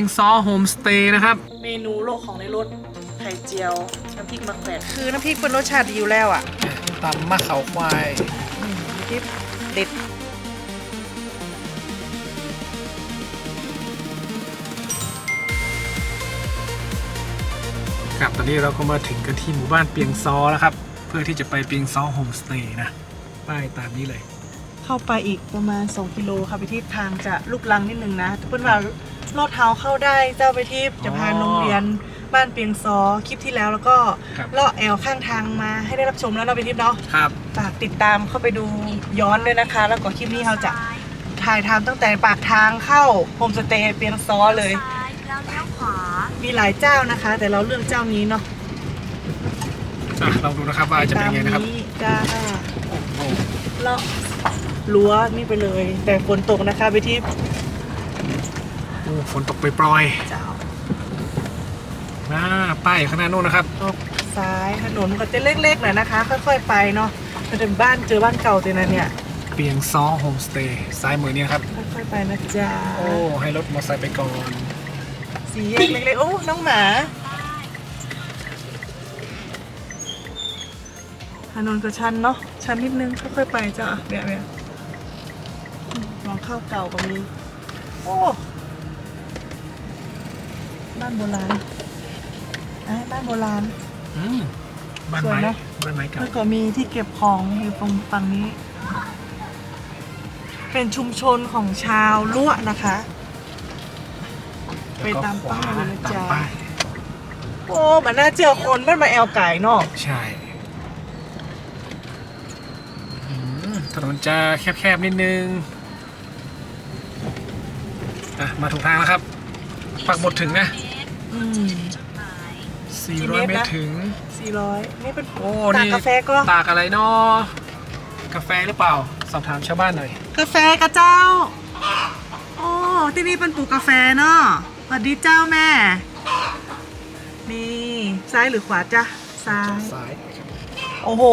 ยงซอโฮมสเตย์นะครับ เมนูโลกของในรถไข่เจียวน้ำพริกมะแขวนคือน้ำพริกเป็นรสชาติดีอยู่แล้วอะตำมะเขาควายอืมน้ำพริกเด็ดครับตอนนี้เราก็มาถึงกันที่หมู่บ้านเปียงซอแล้วครับ เพื่อที่จะไปเปียงซอโฮมสเตย์นะ ป้ายตามนี้เลย เข้าไปอีกประมาณ 2 กิโลค่ะไปที่ทางจะลูกลังนิดนึงนะเพื่อนว่า ลอดเท้าเข้าได้เจ้าไปที่จะพาอ๋อโรงเรียนบ้านเปียงซอคลิปที่แล้วแล้วก็ครับ เลาะแอวข้างทางมาให้ได้รับชมแล้วเนาะไปทิพย์เนาะครับ ฝากติดตามเข้าไปดูย้อนด้วยนะคะ แล้วก็คลิปนี้เราจะถ่ายทำตั้งแต่ปากทางเข้าโฮมสเตย์เปียงซอเลย ซ้ายแล้วเลี้ยวขวา มีหลายเจ้านะคะ แต่เราเลือกเจ้านี้เนาะอะลองดูนะครับว่าจะเป็นยังไงนะครับตามจ้าโอ้โหเลาะรั้วนี่ไปเลย แต่ฝนตกนะคะไปที่โอ้ ฝนตกปล่อยเจ้าๆหน้าป้ายอยู่ข้างหน้านู่นนะครับ ออกซ้ายถนนก็จะเล็กๆหน่อยนะคะ ค่อยๆไปเนาะจะถึงบ้านเจอบ้านเก่าเจนะเนี่ย เปียงซอโฮมสเตย์ซ้ายมือนี่นะครับ ค่อยๆไปนะจ๊ะโอ้ ให้รถมอเตอร์ไซค์ไปก่อน สีแยกเล็กๆโอ้น้องหมาถนนก็ชันเนาะชันนิดนึงค่อยๆไปจ้ะเบียเบียลองเข้าเก่าก็มีโอ้ บ้านโบราณอะบ้านโบราณ อืมบ้านสวยไม้เนอะบ้านไม้เก่า แล้วก็มีที่เก็บของอยู่ตรงฝั่งนี้ เป็นชุมชนของชาวล้วนะคะ ไปตามป้ายเลยนะจ๊ะ ตามป้ายโอ้มันน่าเจอคนมันมาแอลไก่เนาะใช่อืมถนนจะแคบๆ นิดนึงอะมาถูกทางแล้วครับ ปักหมดถึงนะ อืม400เมตรถึง400นี่เป็นโอ้ ตากนี่กาแฟก็ ตากอะไรเนาะกาแฟหรือเปล่า สอบถามชาวบ้านหน่อย กาแฟกระเจ้า โอ้ ที่นี่เป็นปลูกกาแฟเนาะสวัสดีเจ้าแม่ นี่ ซ้ายหรือขวาจ๊ะซ้ายซ้ายโอ้โห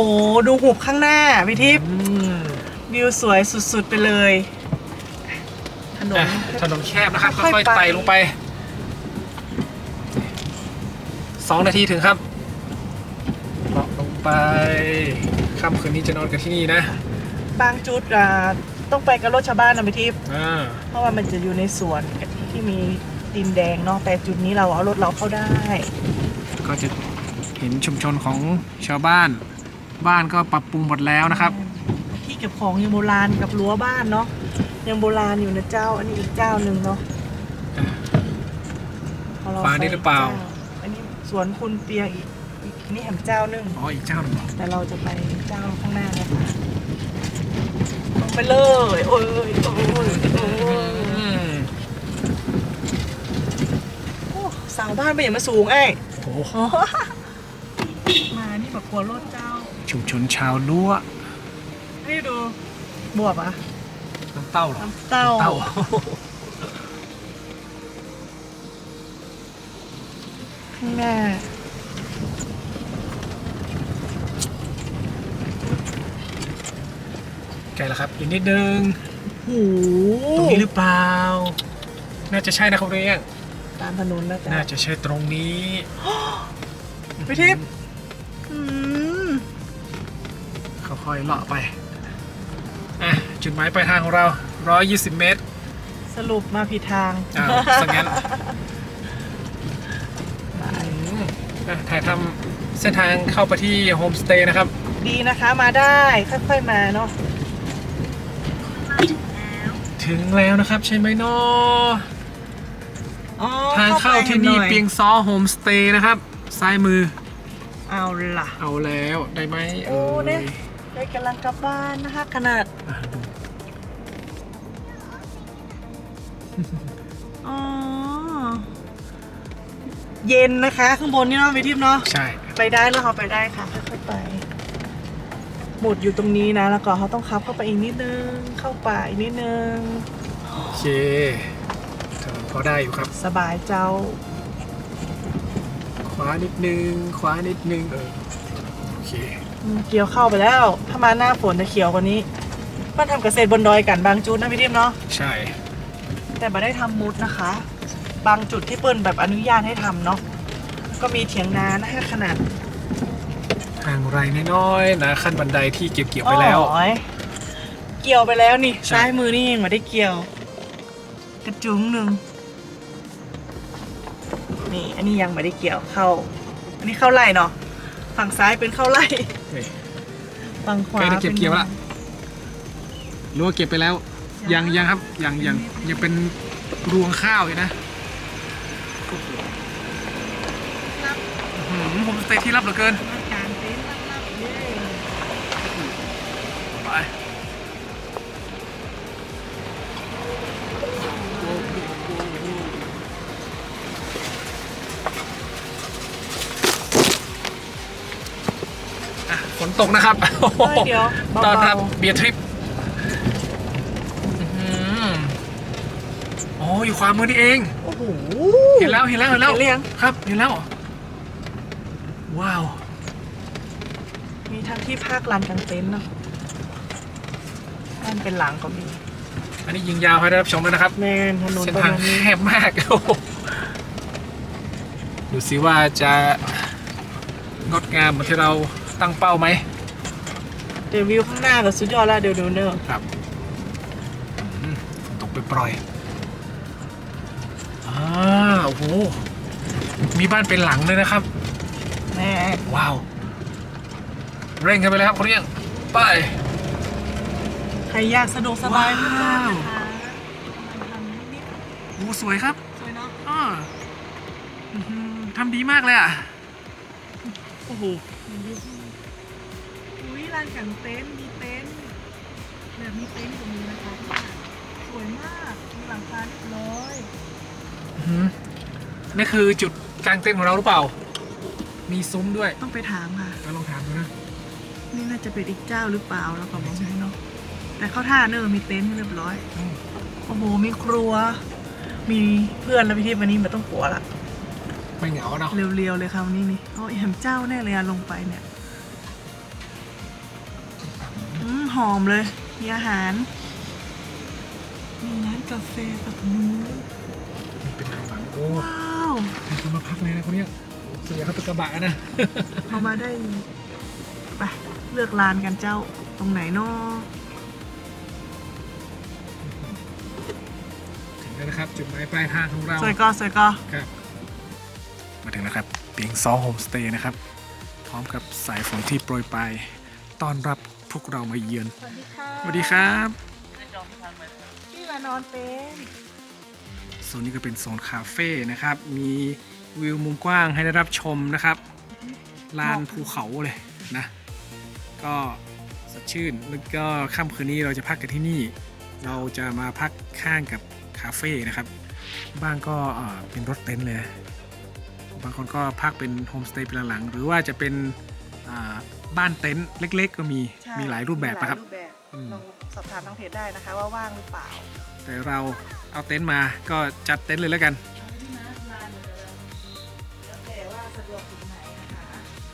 ดูหุบข้างหน้าพี่ทิพย์อืมวิวสวยสุดๆไปเลย ถนน อะถนนแคบนะครับ ค่ค่อยๆอยๆไต่ไปลงไป สองนาทีถึงครับเลาะลงไปค่ำคืนนี้จะนอนกันที่นี่นะบางจุดอะต้องไปกับรถชาวบ้านนะพี่ทิพย์อ่าเพราะว่ามันจะอยู่ในสวนที่มีดินแดงเนาะแต่จุดนี้เราเอารถเราเข้าได้ ก็จะเห็นชุมชนของชาวบ้าน บ้านก็ปรับปรุงหมดแล้วนะครับ ที่เก็บของยังโบราณกับรั้วบ้านเนาะยังโบราณอยู่นะเจ้า อันนี้อีกเจ้าหนึ่งเนาะอะของเรฟ้านี่หรือเปล่าอันนี้ สวนคุณเปียอีกอีกนี่แหมเจ้าหนึ่งอ๋ออีกเจ้าหนึ่งเหรอแต่เราจะไปเจ้าข้างหน้าเนี่ยค่ะลงไปเลย โอ้ยโอ้ยโอ้ยโอ้ยอืมโอ้สาวบ้านไปอย่างมาสูงไอ้โอ้โหมานี่แบบกลัวรถเจ้า ชุมชนชาวล้วนี่ดูบวบอะน้ำเต้าเหรอน้ำเต้า เต้า ข้างหน้าใกล้แล้วครับอีกนิดนึงโอ้โหตรงนี้หรือเปล่า น่าจะใช่นะครับเรียงตามถนนนะจ๊ะน่าจะใช่ตรงนี้ไปทิพย์อืมค่อยๆเลาะไปอะจุดหมายปลายทางของเรา 120 เมตร สรุปมาผิดทางอ้าวสังงั้นอื มอะถ่ายทำเส้นทางเข้าไปที่โฮมสเตย์นะครับ ดีนะคะมาได้ค่อยๆมาเนาะถึงแล้วนะครับใช่ไหมเนาะอ๋อทางเข้าที่นี่ไปหอเปียงซอโฮมสเตย์นะครับ ซ้ายมือ เอาล่ะ เอาแล้วได้ไหมโอ้เอ่เนี่ยยได้กำลังกลับบ้านนะคะขนาด เย็นนะคะ ข้างบนนี่เนาะไปทิพย์เนาะใช่ ไปได้แล้วเขาไปได้ค่ะค่อยๆไป หมุดอยู่ตรงนี้นะ แล้วก็เขาต้องขับเข้าไปอีกนิดนึง เข้าป่าอีกนิดนึง โอเคถนนพอได้อยู่ครับ สบายเจ้า ขวานิดนึง ขวานิดนึง เออ โอเค อืมเกี่ยวเข้าไปแล้ว ถ้ามาหน้าฝนจะเขียวกว่านี้มาทำเกษตรบนดอยกันบางจุดนะพี่ทิมเนาะ ใช่ แต่ไม่ได้ทำมุดนะคะ บางจุดที่เปิ้ลแบบอนุญาตให้ทำเนาะก็มีเถียงนานะคะขนาดทางไรน้อยๆนะขั้นบันไดที่เกี่ยวๆไปแล้ว โอ้ยเกี่ยวไปแล้วนี่ใช่ ซ้ายมือนี่ยังไม่ได้เกี่ยว กระจุงหนึ่งนี่ อันนี้ยังไม่ได้เกี่ยวเข้า อันนี้เข้าไล่เนาะฝั่งซ้ายเป็นเข้าไล่นี่ฝั่งขวาใกล้ได้เก็บเกี่ยวละป็นหรือว่าเก็บไปแล้ว ยังยังครับยังยังยังเป็นรวงข้าวอยู่นะ รับ อื้อหือผมสเตย์ที่รับเหลือเกินรับการเต้นรับรับเย้ไปอะฝนตกนะครับโอ้โหเฮ้ยเดี๋ยวตอนเบารับเบียร์ทริปอื้อหืออ๋ออยู่ขวามือนี่เองๆโอ้โห เห็นแล้ว เห็นแล้ว เห็นแล้วเห็นหรือยังครับ เห็นแล้ว ว้าว มีทั้งที่ภาคลานกลางเต็นท์เนาะด้านเป็นหลังก็มีอันนี้ยิงยาวให้ได้รับชมเลยนะครับ แมนถนนเส้นประทางมาณนี้แคบมากโอ้โหดูสิว่าจะงดงามเหมือนที่เราตั้งเป้าไหมเดี๋ยววิวข้างหน้าก็สุดยอดแล้วเดี๋ยวดูเนอะครับอืมตกไปปล่อยอ่าโอ้โหมีบ้านเป็นหลังเลยนะครับ แม่ว้าว เร่งกันไปเลยครับคนเรียง ไป ใครอยากสะดวกสบายว้าวมากนะคะทำนิดโอ้สวยครับๆสวยเนาะอ่าอื้อหือทำดีมากเลยอะ โอ้โห อุ้ยลานกางเต็นท์มีเต็นท์แบบมีเต็นท์ตรงนี้นะคะสวยมากมีหลังคาเรียบร้อยอื้อหือนี่คือจุดกลางเต็นท์ของเราหรือเปล่า มีซุ้มด้วยต้องไปถามค่ะเราลองถามดูนะ นี่น่าจะเป็นอีกเจ้าหรือเปล่าแล้วก็บอกไม่เนาะแต่เข้าท่าเนอะมีเต็นท์ให้เรียบร้อย อืม โอ้โห มีครัว มีเพื่อนแล้วพี่ทิพย์วันนี้ไม่ต้องกลัวละ ไม่เหงาเนาะเรียวๆเลยค่ะวันนี้นี่อ๋อแหมเจ้าแน่เลยอะลงไปเนี่ยอืมหอมเลย มีอาหาร มีร้านกาแฟแบบนู้นนี่เป็นทางหลังโอ้ว้าว มีคนมาพักเลยนะคนเนี้ย ส่วนใหญ่เขาเป็นกระบะนะเรามาได้ไปเลือกลานกันเจ้าตรงไหนเนาะถึงแล้วนะครับ จุดหมายปลายทางของเราสวยก็สวยก็ครับ มาถึงแล้วครับเปียงซอโฮมสเตย์นะครับ พร้อมกับสายฝนที่โปรยปลายต้อนรับพวกเรามาเยือนสวัสดีค่ะสวัสดีครับพี่มานอนเป็นโซนนี้ก็เป็นโซนคาเฟ่นะครับ มี วิวมุมกว้างให้ได้รับชมนะครับลานภูเขาเลยนะ ก็สดชื่นแล้วก็ค่ำคืนนี้เราจะพักกันที่นี่ เราจะมาพักข้างกับคาเฟ่นะครับ บ้างก็เอ่อเป็นรถเต็นท์เลย บางคนก็พักเป็นโฮมสเตย์เป็นหลังๆหรือว่าจะเป็นอ่าบ้านเต็นท์เล็ก ๆ ก็มีใช่มีหลายรูปแบบนะครับมีหลายรูปแบบอืมลองสอบถามทางเพจได้นะคะว่าว่างหรือเปล่า แต่เราเอาเต็นท์มาก็จัดเต็นท์เลยแล้วกัน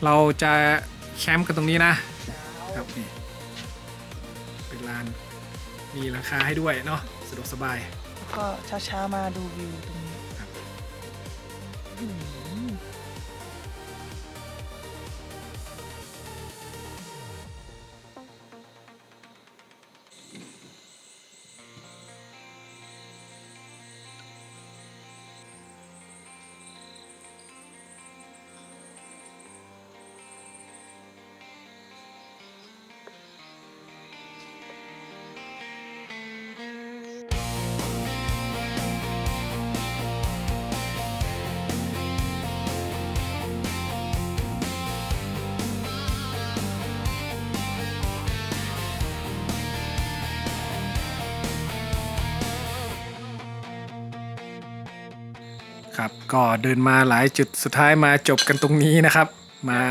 เราจะแคมป์กันตรงนี้นะครับนี่เป็นลานมีราคาให้ด้วยเนาะสะดวกสบาย แล้วก็เช้าๆมาดูวิวตรงนี้ครับ ก็เดินมาหลายจุดสุดท้ายมาจบกันตรงนี้นะครับ มา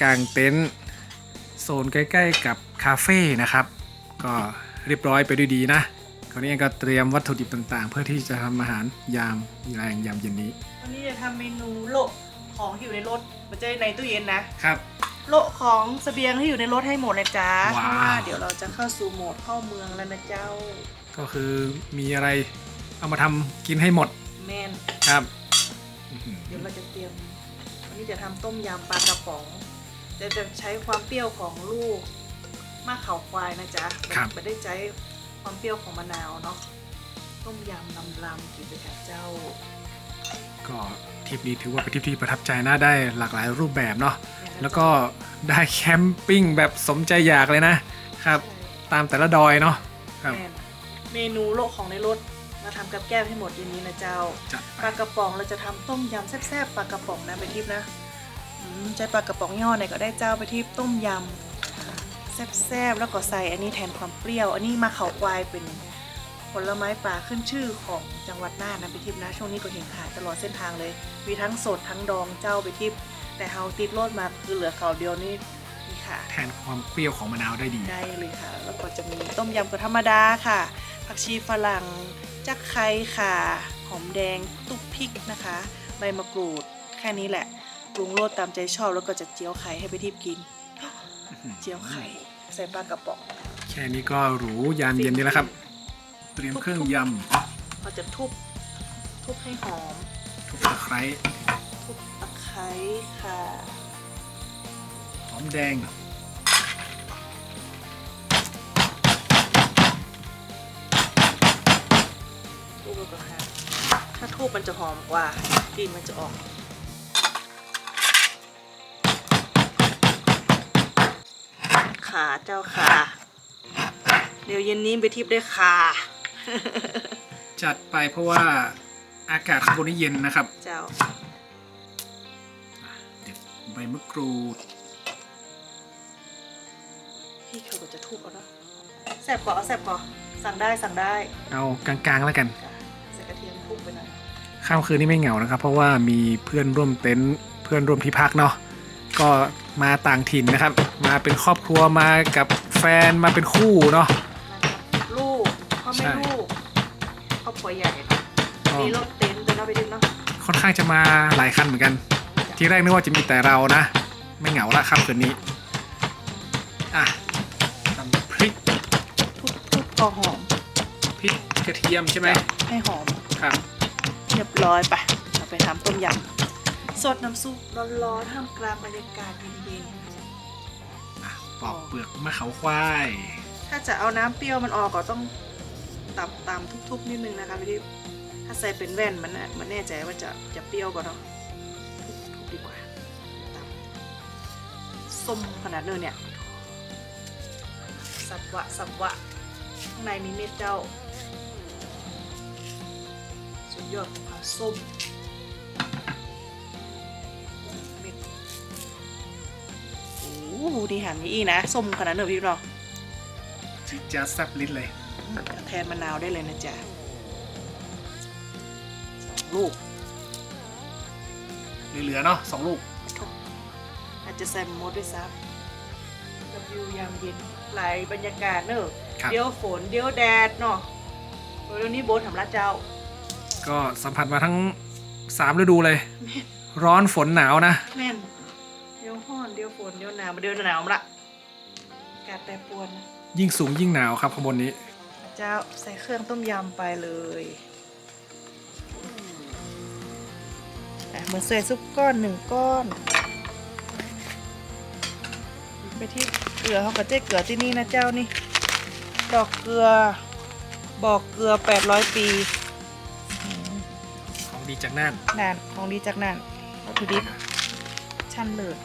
กางเต็นท์โซนใกล้ ๆ กับคาเฟ่นะครับ ก็เรียบร้อยไปด้วยดีนะคราวนี้ก็เตรียมวัตถุดิบต่างๆ เพื่อที่จะทำอาหารยามแรงยามเย็นนี้ วันนี้จะทำเมนูโละของที่อยู่ในรถมันจะในตู้เย็นนะ ครับ โละของเสบียงที่อยู่ในรถให้หมดเลยจ้าเพว้าว ราะว่าเดี๋ยวเราจะเข้าสู่โหมดเข้าเมืองแล้วนะเจ้าก็คือมีอะไรเอามาทำกินให้หมดแมนครับอื้อหือ เดี๋ยวเราจะเตรียมวันนี้จะทำต้มยำปลากระป๋องจะจะใช้ความเปรี้ยวของลูกมะเขาควายนะจ๊ะไม่ได้ใช้ความเปรี้ยวของมะนาวเนาะต้มยำลำลำๆกินไปกับเจ้า ก็ทริปนี้ถือว่าเป็นทริปที่ประทับใจนะได้หลากหลายรูปแบบเนาะแล้วก็ได้แคมปิ้งแบบสมใจอยากเลยนะครับ ตามแต่ละดอยเนาะครับ แม่นเมนูโลกของในรถ มาทำกับแก้มให้หมดเย็นนี้นะเจ้าจัดปไปลากระป๋องเราจะทำต้มยำแซ่บๆปลากระป๋องนะไปทิพย์นะอืมใช้ปลากระป๋องย่อไหนก็ได้เจ้าไปทิพย์ต้มยำแซ่บๆแล้วก็ใส่อันนี้แทนความเปรี้ยว อันนี้มาเขาควายเป็นผลไม้ป่าขึ้นชื่อของจังหวัดน่านนะไปทิพย์นะช่วงนี้ก็เห็นขายตลอดเส้นทางเลย มีทั้งสดทั้งดองเจ้าไปทิพย์แต่เฮาติดโลดมาคือเหลือเขาเดียวนี่มีค่ะแทนความเปรี้ยวของมะนาวได้ดี ได้เลยค่ะ แล้วก็จะมีต้มยำก็ธรรมดาค่ะ ผักชีฝรั่ง จักไคร้ค่ะหอมแดงตุ๊กพริกนะคะ ใบมะกรูดแค่นี้แหละปรุงรสตามใจชอบแล้วก็จะเจียวไข่ให้ไปทิพย์กิน เจียวไข่ใส่ปลากระป๋องแค่นี้ก็หรูยามเย็นนี่แล้วครับ เตรียมเครื่องยเราจะทุบทุบให้หอมำทุกตะไคร้ทุบตะไคร้ค่ะ หอมแดง ก่อนค่ะ ถ้าทุบมันจะหอมกว่ากลิ่นมันจะออก ขาเจ้าขาเดี๋ยวเย็นนี้ไปทิพย์ได้ขาจัดไปเพราะว่าอากาศข้างบนนี่เย็นนะครับ เจ้าเด็ดใบมะกรูด พี่เขาก็จะทุบเอาเนาะแสบก่อเอาแสบก่อสั่งได้สั่งได้ เอากลางๆแล้วกัน ข้ามคืนนี่ไม่เหงานะครับ เพราะว่ามีเพื่อนร่วมเต็นท์เพื่อนร่วมที่พักเนาะก็มาต่างถิ่นนะครับ มาเป็นครอบครัวมากับแฟนมาเป็นคู่เนาะมากับลูกพ่อใช่ แม่ลูกครอบครัวใหญ่เนาะก็มีรถเต็นท์เป็นเอาไปดึงเนาะค่อนข้างจะมาหลายคันเหมือนกัน ที่แรกนึกว่าจะมีแต่เรานะ ไม่เหงาละครับคืนนี้อะตำพริกทุบทุบพอหอมพริกกระเทียมใช่ไหมให้หอมครับ เรียบร้อยไปเราไปทำต้มยำสดน้ำซุปร้อนๆท่ามกลางบรรยากาศเย็นอะปอกเปลือกมะเขาควาย ถ้าจะเอาน้ำเปรี้ยวมันออกก็ต้องตับตามทุบๆนิดนึงนะคะพี่ดิบถ้าใส่เป็นแว่นมันน่ะมันแน่ใจว่าจะจะเปรี้ยวกว่าเนาะทุบดีกว่าตับส้มขนาดเลยเนี่ยสับวะสับวะข้างในมีเม็ดเจ้า สุดยอดของความส้มเม็ดโอ้โหดีหันนี่อีนะส้มขนาดเนอะพี่เนาะจิจะแซบลิ้นเลย แทนมะนาวได้เลยนะจ๊ะสองลูกเหลือๆเนาะสองลูก อาจจะใส่หมดด้วยซ้ำกับวิวยามเย็นหลายบรรยากาศเนอะครับ เดี๋ยวฝนเดี๋ยวแดดเนาะโอ้ยเดี๋ยวนี้โบททำรัดเจ้า ก็สัมผัสมาทั้งสามฤดูเลยร้อนฝนหนาวนะ แม่นเดี๋ยวห้อนเดี๋ยวฝนเดี๋ยวหนาวมาเดี๋ยวหนาวมาละอากาศแปรปรวนนะยิ่งสูงยิ่งหนาวครับข้างบนนี้ เจ้าใส่เครื่องต้มยำไปเลยอะเหมือนใส่ซุปก้อนหนึ่งก้อน ไปที่เกลือเขาก็เจ๊เกลือที่นี่นะเจ้านี่ ดอกเกลือ บอกเกลือ 800 ปีอืม ของดีจากน่านนานของดีจากนั่นวัตถุดิบชั้นเลิศ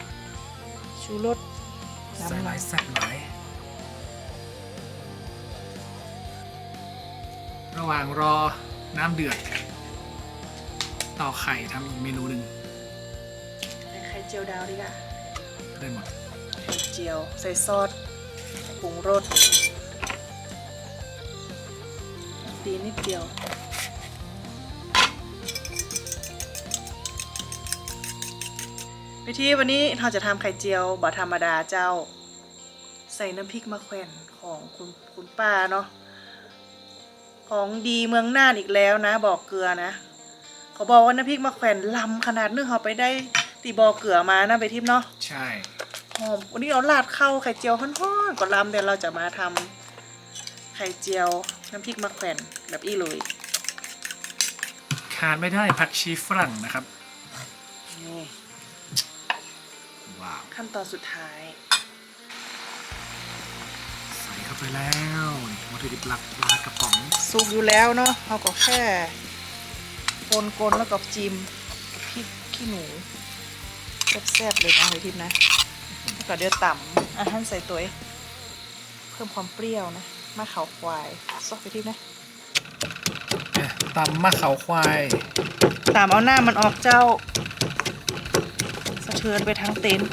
ชูรสใส่น้ำหลาลายยแซ่บหลายระหว่างรอน้ำเดือด ต่อไข่ทำอีกเมนูหนึ่งใส่ไข่เจียวดาวดีกว่าได้หมดไข่เจียวใส่ซอสปรุงรสดีนิดเดียว วิธีวันนี้เราจะทำไข่เจียวแบบธรรมดาเจ้า ใส่น้ำพริกมะแขวนของคุณคุณป้าเนาะของดีเมืองน่านอีกแล้วนะบอกเกลือนะเขาบอกว่าน้ำพริกมะแขวนลำขนาดนึงเขาไปได้ตีบอกเกลือมานะไปทิพย์เนาะใช่หอมวันนี้เราราดเข้าวไข่เจียวฮ้อนๆก่อนลำเดี๋ยวเราจะมาทำไข่เจียวน้ำพริกมะแขวนแบบอี้เลยแคขาดไม่ได้ผักชีฝรั่งนะครับนี่ ว้าวขั้นตอนสุดท้าย ใส่เข้าไปแล้วนี่วัตถุดิบหลักปลากระป๋องสุกอยู่แล้วเนาะเราก็แค่กลนๆแล้วก็จิ้มกับพริกขี้หนูแซ่บๆเลยนะเลยทิพย์นะแล้วก็เดี๋ยวต่ำอาหารใส่ตัวเองเพิ่มความเปรี้ยวนะมะขาวควายซอกไปทิพย์นะเนี่ยตำมะเขาควายตามเอาหน้ามันออกเจ้า สะเทือนไปทั้งเต็นท์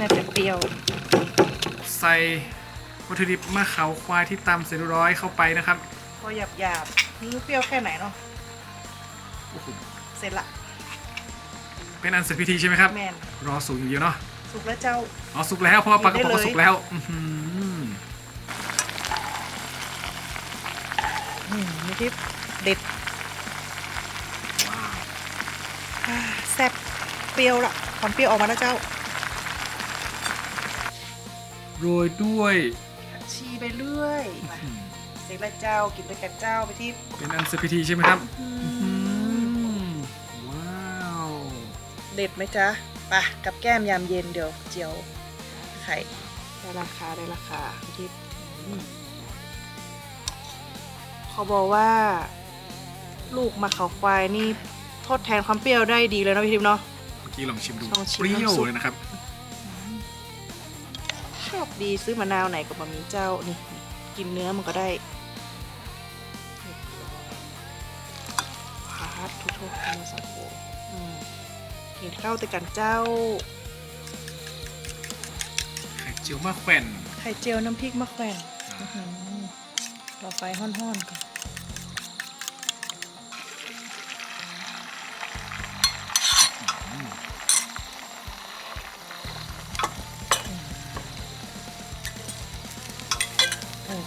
น่าจะเปรี้ยว ใส่วัตถุดิบมะเขาควายที่ตำเสร็จเรียบร้อยเข้าไปนะครับพอหยาบหยาบๆนี่เปรี้ยวแค่ไหนเนาะโอ้โหเสร็จละเป็นอันเสร็จพิธีใช่ไหมครับ แมนรอสุกอย่างเดียวเนาะสุกแล้วเจ้า อ๋อสุกแล้วเพราะว่าปลากระป๋องได้เลยสุกแล้วอื้อหืออืมนี่ที่เด็ด แซ่บเปรี้ยวละความเปรี้ยวออกมาแล้วเจ้า โรยด้วยผักชีไปเรื่อยมาอืมเสร็จแล้วเจ้ากินด้วยกันเจ้าไปที่เป็นอันเสร็จพิธีใช่ไหมครับอือืมมว้าวเด็ดไหมจ๊ะไปะกับแก้มยามเย็นเดี๋ยวเจียวไข่ได้ราคาได้ราคาพี่ทิพย์อืมเขาบอกว่า ลูกมะเขาควายนี่ ทดแทนความเปรี้ยวได้ดีเลยเนาะพี่ทิพย์เนาะ เมื่อกี้ลองชิมดูลองชิมเปรี้ยวน้ำซุป เลยนะครับชอบดีซื้อมะนาวไหนก็บะหมี่เจ้านี่กินเนื้อมันก็ได้พาร์ททุกทุกๆมาสังโกอืมกินข้าวแต่กันเจ้า ไข่เจียวมะแขวนไข่เจียวน้ำพริกมะแขวนอื้อหือรอไฟห้อนๆก่อน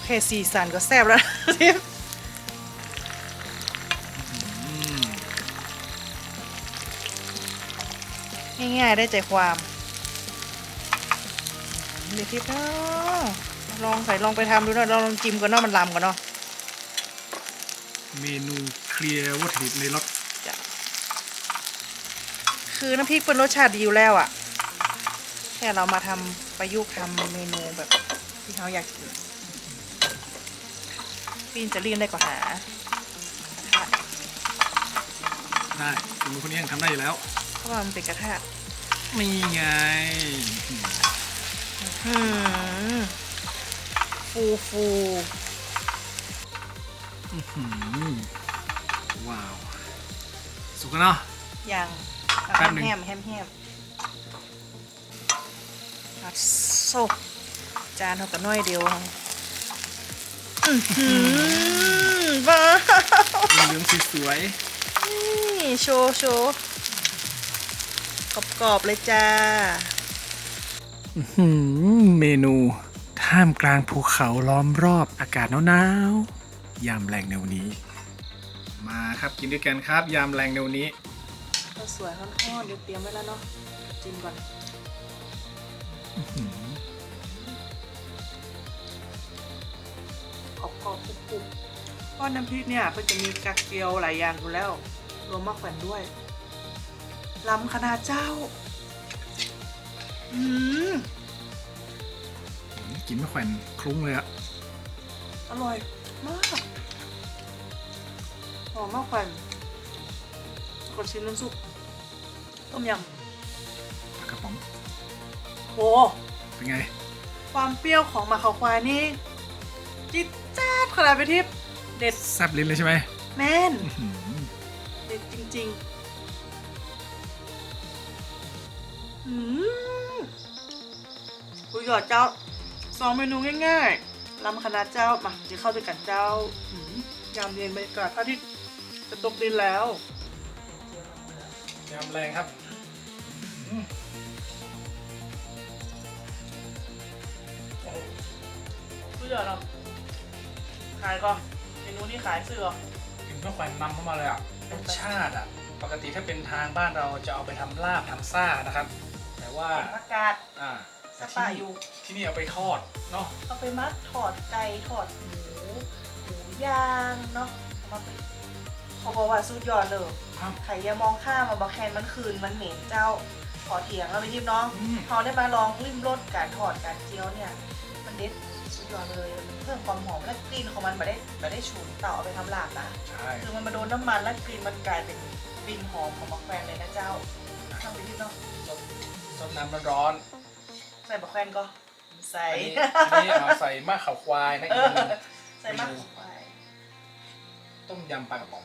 คสีสันก็แซ่บแล้วทิพย์อืมง่ายๆได้ใจความ เดี๋ยวทิพย์เนาะลองใส่ลองไปทำดูเนาะลองจิ้มกันเนาะมันลำกันเนาะเมนูเคลียร์วัตถุดิบในรสจ้ะคือน้ำพริกเป็นรสชาติดีอยู่แล้วอะ่ะ แค่เรามาทำประยุกต์ทำเมนูแบบที่เขาอยากกิน ปีนจะเรียนได้กว่าหากระทะได้คุณคนนี้ยังทำได้อยู่แล้ว เพราะว่ามันเป็นกระทะนี่ไงอืมฟูฟูอื้อหือว้าว สุกแล้วเนาะๆอย่างแป๊บหนึ่งแฮมแฮมแฮมอัดโซจานเท่ากับน้อยเดียวอือหือ ว้าวเหลืองๆสวยนี่โชว์โชว์กรอบๆเลยจ้าๆอื้อหือเมนูท่ามกลางภูเขาล้อมรอบอากาศหนาวๆ ยามแรงแนวนี้ มาครับกินด้วยกันครับยามแรงแนวนี้ก็สวยฮ้อนๆเดี๋ยวเตรียมไว้แล้วเนาะจิ้มก่อน กรอบๆกรุบๆก้อนน้ำพริกเนี่ยก็จะมีกักเกียวหลายอย่างอยู่แล้ว รวมมะแขวนด้วยล้ำขนาดเจ้า อืมกินมะแขวนคลุ้งเลยอะอร่อยมากหอมมะแขวนกดชิ้นน้ำซุปต้มยปลากระป๋องำโหเป็นไง ความเปรี้ยวของมะขาวควายนี่ จิ๊ดจ้าด ขนาดไปทิพย์เด็ดแซบลิ้นเลยใช่ไหมแม่นอื้อหือเด็ดจริงๆอืมกุยหยอดเจ้าสองเมนูง่ายๆลำคณะเจ้ามาจะเข้าด้วยกันเจ้าอืมยามเย็นบรรยากาศพระอาทิตย์จะตกดินแล้วยามแรงครับกุยหยอดเรา ขายก่อนเมนูนี้ขายซื้อเหรอกลิ่นมะแขวนนำเข้ามาเลยอะรสชาติอะ ปกติถ้าเป็นทางบ้านเราจะเอาไปทำลาบทำซ่านะครับ แต่ว่าผักกาดอ่าสแต่ปาที่อยู่ที่นี่เอาไปทอดเนาะเอาไปมัดถอดไก่ถอดหมูหมูย่างเนาะเอามาเป็นเขาบอกว่าสุดยอดเลยครับใครอย่ามองข้ามมาบอกแคนมันคืนมันเหม็นเจ้าขอเถียงแล้วไปยิบน้องอืม เขาได้มาลองริมรสการทอดการเจียวเนี่ย มันเด็ด สุดยอดเลยเพิ่มความหอมและกลิ่นของมันมาได้มาได้ฉุนต่อเอาไปทำลาบนะใช่คือมันมาโดนน้ำมันแล้วกลิ่นมันกลายเป็นกลิ่นหอมของมะแขวนเลยนะเจ้าทำไปยิบเนาะสดสดน้ำร้อนใส่มะแขวนก็ใส่ๆอันนี้อันนี้เอาใส่มะขาวควายนะเออีกอนิดนึงใส่มากเข้าไปต้มยำปลากระป๋อง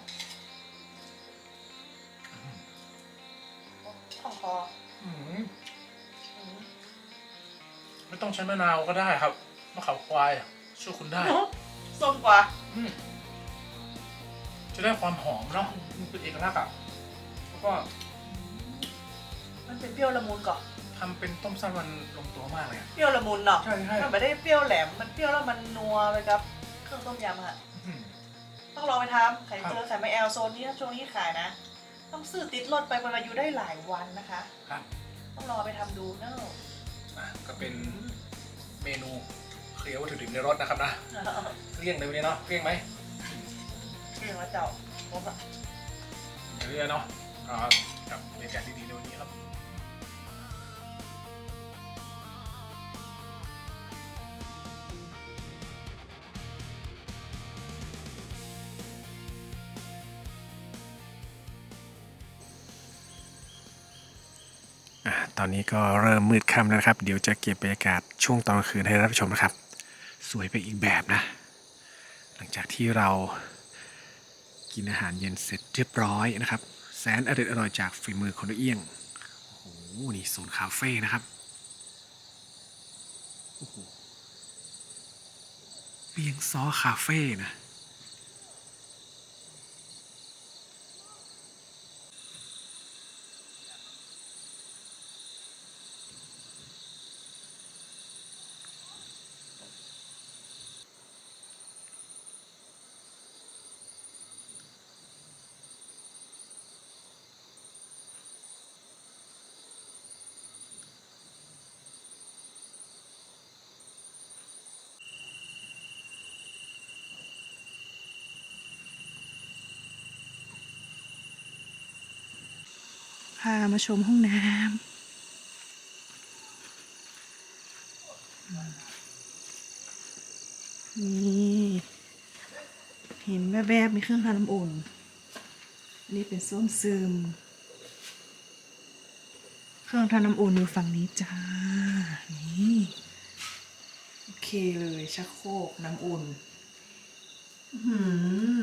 ของคออืมอืมไม่ต้องใช้มะนาวก็ได้ครับ มะขาวควายอะช่วยคุณได้ ส้มกว่า อืมจะได้ความหอมเนาะมันเป็นเอกลักษณ์อะแล้วก็มันเป็นเปรี้ยวละมุนก่อนทำเป็นต้มสั้นมันลงตัวมากเลยอะเปรี้ยวละมุนเนาะใช่ใช่มันไม่ได้เปรี้ยวแหลมมันเปรี้ยวแล้วมันนัวไปกับเครื่องต้มยำอะอืม ต้องลองไปทำใครเจอใครไม่แอลโซนนี้ช่วงนี้ขายนะ ต้องซื้อติดรถไปมันมาอยู่ได้หลายวันนะคะครับ ต้องลองเอาไปทำดูเนอะ อะก็เป็นเมนู เคลียร์วัตถุดิบในรถนะครับนะเกลี้ยงเลยวันนี้เนาะเกลี้ยงไหมเรื่องละเจ้าผมอะเรื่อยเนาะอ่ากับบรรยากาศดีๆในวันนี้ครับอะตอนนี้ก็เริ่มมืดค่ำแล้วครับ เดี๋ยวจะเก็บบรรยากาศช่วงตอนคืนให้รับชมนะครับ วยไปอีกแบบนะ หลังจากที่เรากินอาหารเย็นเสร็จเรียบร้อยนะครับ แสนอร่อยอร่อยจากฝีมือคนเอียง โอ้โห นี่โซนคาเฟ่นะครับ โอ้โหเบียงซอคาเฟ่นะ พามาชมห้องน้ำนี่เห็นแวบๆมีเครื่องทำน้ำอุ่น อันนี้เป็นส้วมซึม เครื่องทำน้ำอุ่นอยู่ฝั่งนี้จ้า นี่ โอเคเลยชักโครกน้ำอุ่น อื้อ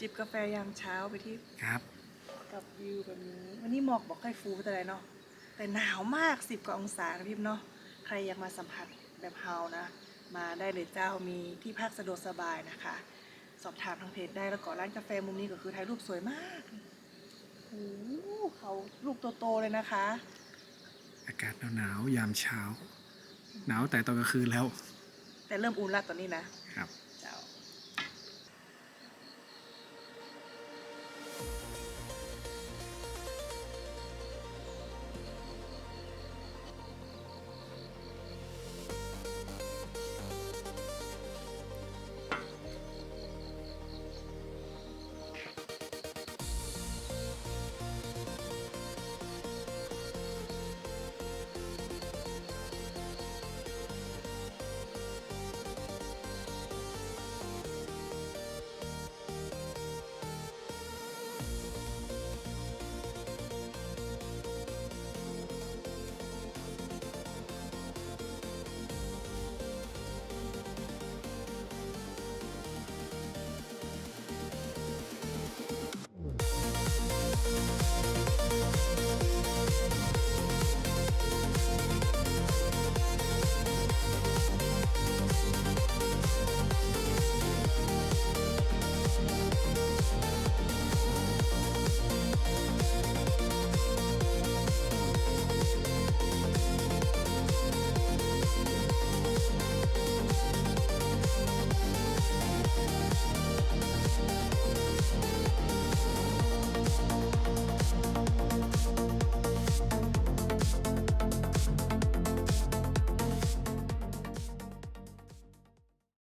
จิบกาแฟยามเช้าไปที่ครับ กับวิวแบบนี้ วันนี้หมอกบอกค่อยฟูแต่ไรเนาะแต่หนาวมากสิบกว่าองศานะพี่เนาะใครอยากมาสัมผัสแบบเฮานะ มาได้เลยเจ้ามีที่พักสะดวกสบายนะคะ สอบถามทางเพจได้แล้วก็ร้านกาแฟมุมนี้ก็คือถ่ายรูปสวยมากโอ้โหเขาลูกโตๆเลยนะคะ อากาศหนาวๆยามเช้า หนาวแต่ตอนกลางคืนแล้ว แต่เริ่มอุ่นละตอนนี้นะครับ